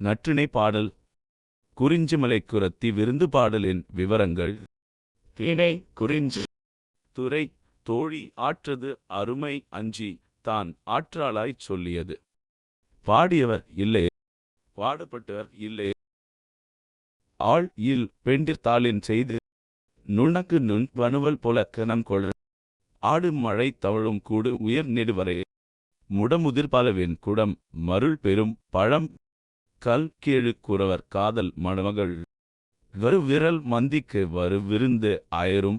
நற்றிணை பாடல். குறிஞ்சிமலை குரத்தி விருந்து பாடலின் விவரங்கள். திணை குறிஞ்சி. துறை தோழி ஆற்றது அருமை அஞ்சி தான் ஆற்றாளாய்ச் சொல்லியது. பாடியவர் இல்லை. பாடப்பட்டவர் இல்லை. ஆள் இல் பெண்டிர்த்தாளின் செய்து நுணக்கு நுண் வனுவல் போல கணம் கொள். ஆடு மழை தவழும் கூடு உயர் நெடுவரை. முடமுதிர் பலவின் குடம் மருள் பெரும் பழம் கல் கீழு குறவர் காதல் மணமகள். வரு விரல் மந்திக்கு வரு விருந்து அயரும்.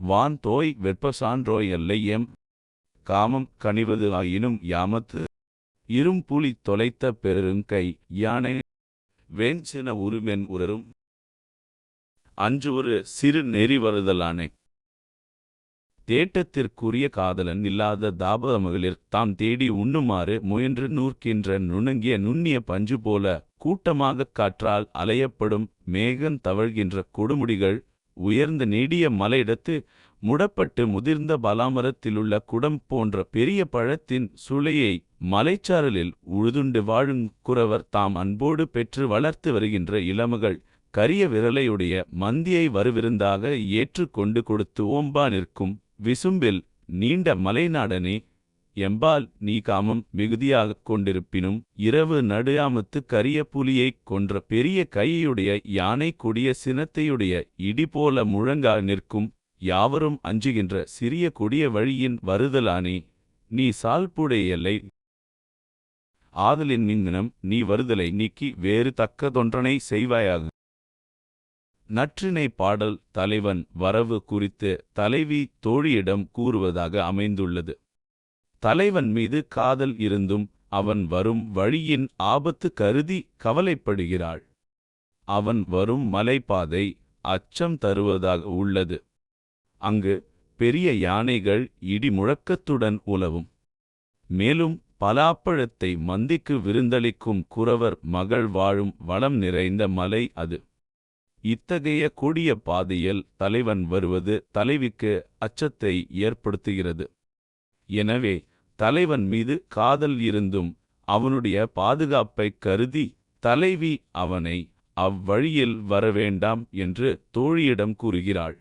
வான் தோய் வெப்ப சான்றோய் எல்லையம். காமம் கனிவது ஆயினும் யாமத்து. இரும் புலி தொலைத்த பெருங்கை யானை. வேஞ்சின உருமென் உரரும். அன்று ஒரு சிறு நெறி வருதலானே தேட்டத்திற்குரிய காதலன் இல்லாத தாபத மகளிர் தாம் தேடி உண்ணுமாறு முயன்று நூற்கின்ற நுணங்கிய நுண்ணிய பஞ்சு போல கூட்டமாகக் காற்றால் அலையப்படும் மேகன் தவழ்கின்ற கொடுமுடிகள் உயர்ந்த நெடிய மலையிடத்து முடப்பட்டு முதிர்ந்த பலாமரத்திலுள்ள குடம் போன்ற பெரிய பழத்தின் சுளையை மலைச்சாரலில் உழுதுண்டு வாழும் குறவர் தாம் அன்போடு பெற்று வளர்த்து வருகின்ற இளமகள் கரிய விரலையுடைய மந்தியை வருவிருந்தாக ஏற்றுக்கொண்டு கொடுத்து ஓம்பா நிற்கும் விசும்பில் நீண்ட மலைநாடனே எம்பால் நீ காமம் மிகுதியாகக் கொண்டிருப்பினும் இரவு நடுயாமத்து கரிய புலியைக் கொன்ற பெரிய கையுடைய யானை கொடிய சினத்தையுடைய இடி போல முழங்கா நிற்கும் யாவரும் அஞ்சுகின்ற சிறிய கொடிய வழியின் வருதலானே நீ சால்புடையலை ஆதலின் மின்னம் நீ வருதலை நீக்கி வேறு தக்கதொன்றனை செய்வாயாக. நற்றினை பாடல் தலைவன் வரவு குறித்து தலைவி தோழியிடம் கூறுவதாக அமைந்துள்ளது. தலைவன் மீது காதல் இருந்தும் அவன் வரும் வழியின் ஆபத்து கருதி கவலைப்படுகிறாள். அவன் வரும் மலைப்பாதை அச்சம் தருவதாக உள்ளது. அங்கு பெரிய யானைகள் இடி முழக்கத்துடன் உலவும். மேலும் பலாப்பழத்தை மந்திக்கு விருந்தளிக்கும் குறவர் மகள் வாழும் வளம் நிறைந்த மலை அது. இத்தகைய கொடிய பாதையில் தலைவன் வருவது தலைவிக்கு அச்சத்தை ஏற்படுத்துகிறது. எனவே தலைவன் மீது காதல் இருந்தும் அவனுடைய பாதுகாப்பைக் கருதி தலைவி அவனை அவ்வழியில் வரவேண்டாம் என்று தோழியிடம் கூறுகிறாள்.